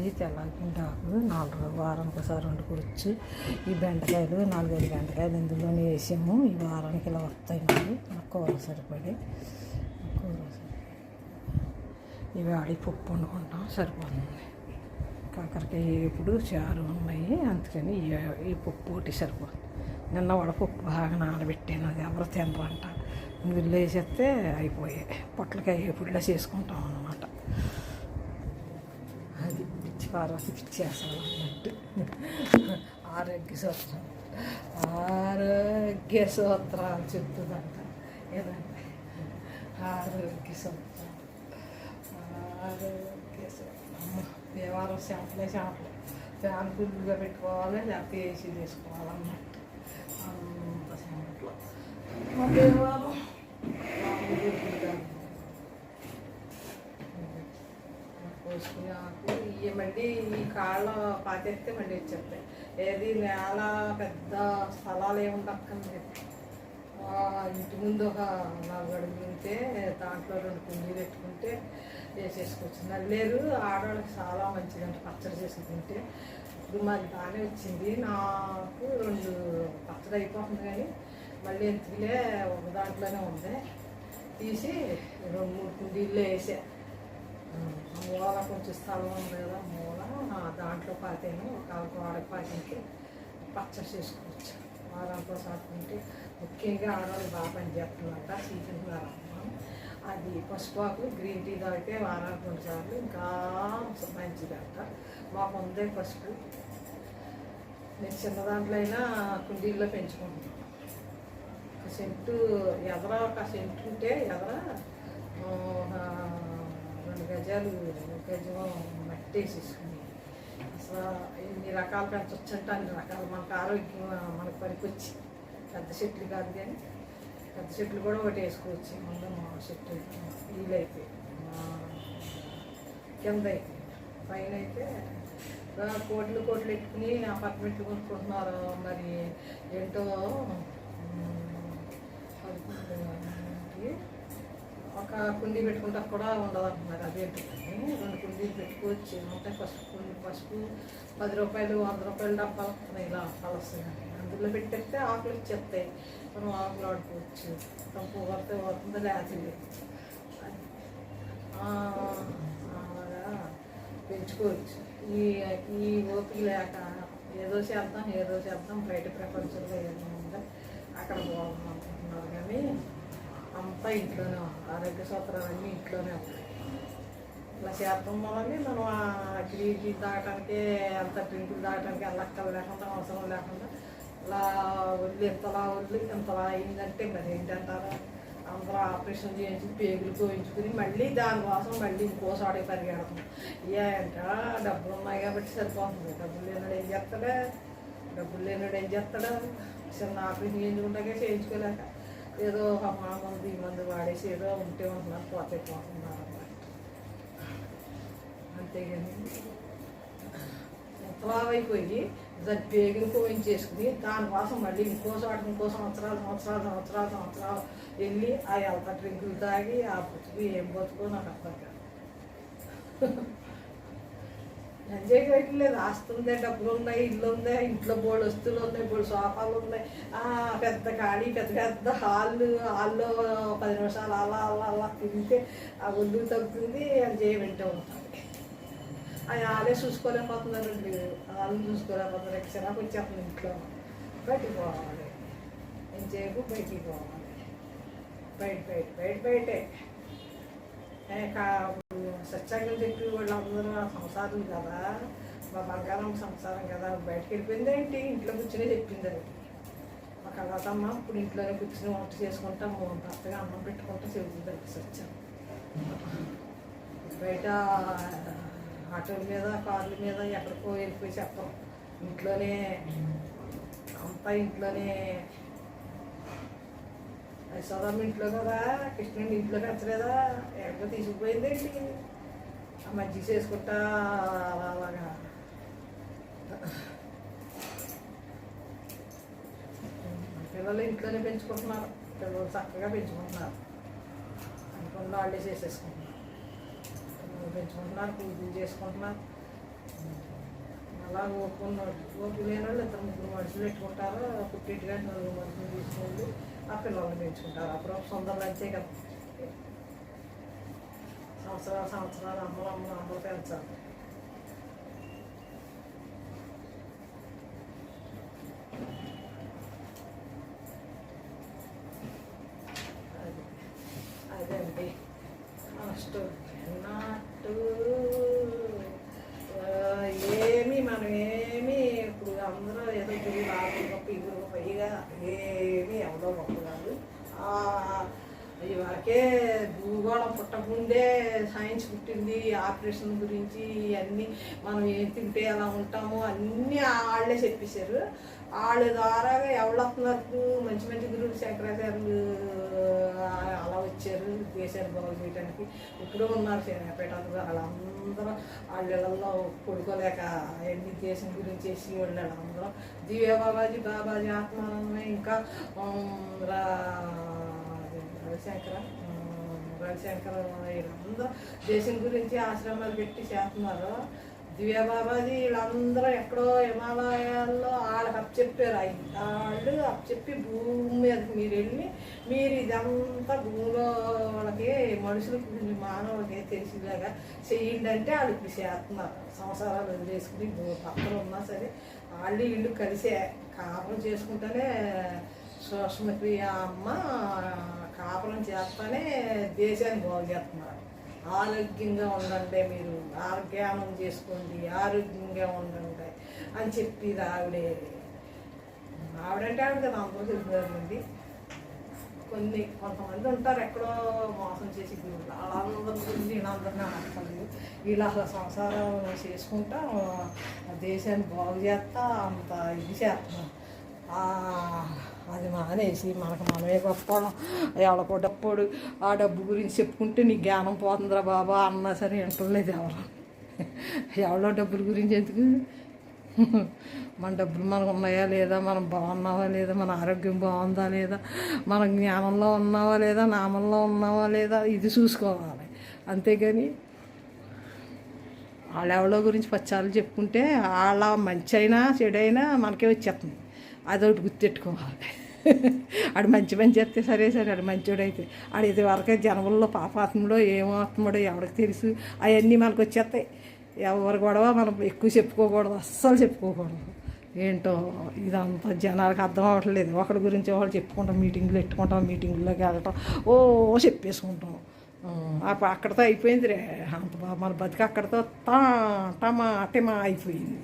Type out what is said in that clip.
ఇది తెల్లపిండాకు నాలుగు వారానికి ఒకసారి వండుకోవచ్చు. ఈ బెండకాయలు నాలుగైదు బెండకాయలు ఇందులోనే వేసాము. ఈ వారానికి ఇలా వస్తాయి మాకు నాకు కూర సరిపడి కూర ఇవి ఆడి పప్పు వండుకుంటాం. సరిపోతుంది. కాకరకాయ ఇప్పుడు చారు ఉన్నాయి. అందుకని ఈ- ఈ పప్పు ఒకటి సరిపోతుంది. నిన్న వడపప్పు బాగా నానబెట్టాను. అది ఎవరు తినరంట ఇందులో వేసేస్తే అయిపోయాయి. పొట్లకాయ ఎప్పుడులా చేసుకుంటాం అన్నమాట. పార్వతి పిచ్చి అన్నట్టు ఆరోగ్య సూత్రం ఆరోగ్య సూత్రాలు చెప్తుందంట. ఏదంటే ఆరోగ్య సూత్రం ఆరోగ్య సూత్రం దేవాలయం చేపలే చేపలే ఫ్యాన్ ఫుల్గా పెట్టుకోవాలి లేకపోతే ఏసీ తీసుకోవాలన్నట్టు అంత చేపలు మా దేవాలయం మామూలుగా ఇప్పుడు కాదు. పోసుకుని ఆకు ఇవి మళ్ళీ ఈ కాళ్ళ పాతేస్తే మళ్ళీ వచ్చేస్తాయి ఏది నేల పెద్ద స్థలాలు ఏమి ఆ, ఇంటి ముందు ఒక నాలుగు అడుగులు ఉంటే దాంట్లో రెండు కుండీలు పెట్టుకుంటే వేసేసుకోవచ్చు. నల్లేరు ఆడవాళ్ళకి చాలా మంచిదంట పచ్చడి చేసుకుంటే ఇప్పుడు మాది బాగానే వచ్చింది. నాకు రెండు పచ్చడి అయిపోతుంది కానీ మళ్ళీ ఎందుకులే ఒక దాంట్లోనే ఉంది. తీసి రెండు మూడు కుండీల్లో వేసా. మూల కొంచెం స్థలం ఉంది కదా మూల. దాంట్లో పాతాను ఒక గోడకి పాతికి పచ్చడి చేసుకోవచ్చు. వారాంతో సాకుంటే ముఖ్యంగా ఆడవాళ్ళు బాగా పనిచేస్తున్నట్ట సీజన్ అది పసుపాకు గ్రీన్ టీ తాగితే వారానికి రెండు సార్లు ఇంకా మంచిదంట. మాకు ఉందే పసుపు. నేను చిన్న దాంట్లో అయినా కుండీల్లో పెంచుకుంటున్నాను ఒక సెంటు ఎదర ఒక సెంటు ఉంటే ఎదర రెండు గజాలు గజం మట్టి వేసేసుకుని అసలు ఎన్ని రకాలు పెంచొచ్చంటే అన్ని రకాలు మనకు ఆరోగ్యం మనకు పనికొచ్చి. పెద్ద చెట్లు కాదు కానీ పెద్ద చెట్లు కూడా ఒకటి వేసుకోవచ్చు. ముందు మా చెట్టు వీలైతే కింద అయితే. పైన అయితే కోట్లు కోట్లు పెట్టుకుని అపార్ట్మెంట్లు కొనుక్కుంటున్నారు. మరి ఏంటో ఉమ్, ఒక కుండీ పెట్టుకుంటా కూడా ఉండదు అంటున్నారు అదేంటి రెండు కుండీలు పెట్టుకోవచ్చు ఉంటాయి పసుపు కుండీ పసుపు పది రూపాయలు వంద రూపాయలు డబ్బాలు వస్తున్నాయి ఇలా వస్తాయి అందులో పెట్టేస్తే ఆకులు ఇచ్చేస్తాయి మనం ఆకులు ఆడుకోవచ్చు. తప్పు పడితే పోతుంది లేచింది పెంచుకోవచ్చు. ఈ ఈ ఓపిక లేక ఏదో చేద్దాం ఏదో చేద్దాం బయట ప్రపంచంలో ఏదో ఉందో అక్కడ పోదాం అనుకుంటున్నారు. కానీ అంతా ఇంట్లోనే ఆరోగ్య ఆరోగ్య సూత్రాలన్నీ ఇంట్లోనే ఉంటాయి ఇలా చేద్దాం వల్లనే మనం ఆ గ్రీన్ టీ అంత డ్రింకులు తాగటానికి వెళ్ళక్కల లేకుండా అవసరం లేకుండా ఇలా ఒళ్ళు ఇంతలా ఒళ్ళు ఇంతలా అయిందంటే మరి ఏంటంటారా? అందరూ ఆపరేషన్ చేయించి పేగులు కోయించుకుని మళ్ళీ దానికోసం మళ్ళీ ఇంకోసాడే పరిగెడతాం. ఏంట? డబ్బులు ఉన్నాయి కాబట్టి సరిపోతుంది. డబ్బులు లేనాడు ఏం చేస్తాడా? డబ్బులు లేనాడు ఏం చేస్తాడా? చిన్న ఆపరేషన్ చేయించుకుంటాకే చేయించుకోలేక. ఏదో ఒక మందు ఈ మందు వాడేసి ఏదో ఉంటే ఉంటున్నారు పోతే పోతున్నారు అన్నమాట అంతేగాని ఎంతలాగైపోయి దాన్ని పేగులు కోయించేసుకుని దానికోసం మళ్ళీ ఇంకో చోట ఇంకో సంవత్సరాలు సంవత్సరాలు సంవత్సరాలు సంవత్సరాలు వెళ్ళి ఆ ఎలత డ్రింకులు తాగి ఆ బతుకు ఏం బతుకో నాకు అర్థం కాదు. ఎంజాయ్ చేయట్లేదు ఆస్తి డబ్బులు ఉన్నాయి ఇల్లు ఉంది ఇంట్లో బోర్డు వస్తువులు ఉన్నాయి బోర్డు సోఫాలు ఉన్నాయి పెద్ద ఖాళీ పెద్ద పెద్ద హాళ్ళు హాల్లో పది నిమిషాలు అలా అలా అలా తింటే ఆ ఒళ్ళు తగ్గుతుంది ఎంజాయ్ వింటూ ఉంటుంది. అది వాళ్ళే చూసుకోలేకపోతున్నారండి. వాళ్ళని చూసుకోలేకపోతున్నారు. ఎక్స్ట్రా వచ్చేస్తుంది ఇంట్లో. బయటికి పోవాలి. ఎంతసేపు బయటికి పోవాలి. బయట బయట బయట బయటే. సత్సంగం చెప్పి వాళ్ళందరూ ఆ సంసారం కదా మా బంగారం సంసారం కదా బయటకు వెళ్ళిపోయింది ఏంటి? ఇంట్లో కూర్చునే చెప్పింది అది. మా కళాతమ్మ ఇప్పుడు ఇంట్లోనే కూర్చుని వంట చేసుకుంటాం భర్తగా అన్నం పెట్టుకుంటా చెబుతుంది సత్యం. బయట ఆటోల మీద కార్ల మీద ఎక్కడికో వెళ్ళిపోయి చెప్పం. ఇంట్లోనే అంతా ఇంట్లోనే యశోదమ్మ ఇంట్లో కదా కృష్ణుడి ఇంట్లోకి వచ్చలేదా ఎక్కడ తీసుకుపోయింది ఏంటి? మజ్జి చేసుకుంటా అలా అలాగా. పిల్లలు ఇంట్లోనే పెంచుకుంటున్నారు. పిల్లలు చక్కగా పెంచుకుంటున్నారు. అనుకున్న వాళ్ళే చేసేసుకుంటున్నారు. పిల్లలు పెంచుకుంటున్నారు పూజలు చేసుకుంటున్నారు. అలా ఓపుకున్నాడు ఓపు లేని వాళ్ళు ఇద్దరు ముగ్గురు మనుషులు పెట్టుకుంటారు. పుట్టింటిగా నలుగురు మనుషులు తీసుకోండి ఆ పిల్లల్ని పెంచుకుంటారు. అప్పుడు సొంతంలో అంతే కదా. సంవత్సరాలు సంవత్సరాలు అమ్మలు అమ్మలు అమ్మలు పెంచాలి. అది అదండి. ఫస్ట్ నాటు ఏమి మనం ఏమి ఇప్పుడు అందరూ ఏదో తిరిగి లాభం గొప్ప పైగా ఏ ఆ, ఇవాకే భూగోళం పుట్టకముందే సైన్స్ పుట్టింది. ఆపరేషన్ గురించి అన్నీ మనం ఏం తింటే ఎలా ఉంటామో అన్నీ వాళ్ళే చెప్పేశారు. వాళ్ళ ద్వారా ఎవరు వస్తున్నారు మంచి మంచి గురువులు శంకరాచార్యులు అలా వచ్చారు. దేశాన్ని బాగు చేయడానికి ఇప్పుడు ఉన్నారు శనగపేటలు వాళ్ళందరూ వాళ్ళ ఇళ్ళల్లో పడుకోలేక అవన్నీ దేశం గురించి చేసి వెళ్ళాడు అందరూ దివ్య బాబాజీ బాబాజీ ఆత్మానందమే ఇంకా శంకర రా శంకర వీళ్ళందరూ దేశం గురించి ఆశ్రమాలు పెట్టి చేస్తున్నారు. దివ్యబాబాజీ వీళ్ళందరూ ఎక్కడో హిమాలయాల్లో వాళ్ళకి అప్పచెప్పారు వాళ్ళు అప్పచెప్పి భూమి మీదకి మీరు వెళ్ళి మీరు ఇదంతా భూమిలో వాళ్ళకి మనుషులకి మానవులకి తెలిసేలాగా చేయండి అంటే వాళ్ళు ఇప్పుడు చేస్తున్నారు. సంవత్సరాలు వదిలేసుకుని పక్కన ఉన్నా సరే వాళ్ళు వీళ్ళు కలిసే కాపురం చేసుకుంటేనే సుష్మప్రియ అమ్మ కాపురం చేస్తానే దేశాన్ని బాగు చేస్తున్నారు. ఆరోగ్యంగా ఉండండి మీరు ఆరోగ్యానం చేసుకోండి ఆరోగ్యంగా ఉండండి అని చెప్పి ఆవిడే ఆవిడంటే ఆవిడ కదా అందరూ తెలిపారండి కొన్ని కొంతమంది ఉంటారు ఎక్కడో మోసం చేసి గురువులు వాళ్ళందరి ఆడతారు వీళ్ళు అసలు సంసారం చేసుకుంటా దేశాన్ని బాగు చేస్తా అంత ఇది చేస్తున్నారు అది మానేసి మనకు మనమే గొప్ప. ఎవరికో డప్పుడు ఆ డబ్బు గురించి చెప్పుకుంటే నీ జ్ఞానం పోతుందిరా బాబా అన్నా సరే వింటలేదు ఎవరు. ఎవరో డబ్బుల గురించి ఎందుకు? మన డబ్బులు మనకు ఉన్నాయా లేదా? మనం బాగున్నావా లేదా? మన ఆరోగ్యం బాగుందా లేదా? మన జ్ఞానంలో ఉన్నావా లేదా? నామంలో ఉన్నావా లేదా? ఇది చూసుకోవాలి. అంతేగాని వాళ్ళెవడో గురించి పచ్చాలు చెప్పుకుంటే వాళ్ళ మంచి అయినా చెడైనా మనకే వచ్చేస్తుంది. అదొకటి గుర్తెట్టుకోవాలి. ఆడు మంచి మంచి చేస్తే సరే సరే ఆడు మంచోడైతే ఆడు ఇది వరకే జనముల్లో పాపాత్ముడో ఏమాత్ముడో ఎవరికి తెలుసు? అవన్నీ మనకు వచ్చేస్తాయి. ఎవరి గొడవ మనం ఎక్కువ చెప్పుకోకూడదు అస్సలు చెప్పుకోకూడదు. ఏంటో ఇదంతా జనాలకు అర్థం అవ్వట్లేదు. ఒకరి గురించి ఒకరు చెప్పుకుంటాం మీటింగ్లు పెట్టుకుంటాం మీటింగ్లోకి వెళ్ళటం ఓ చెప్పేసుకుంటాం. అక్కడితో అయిపోయింది రే అంత బా- మన బతికి అక్కడితో టమా టమా అయిపోయింది.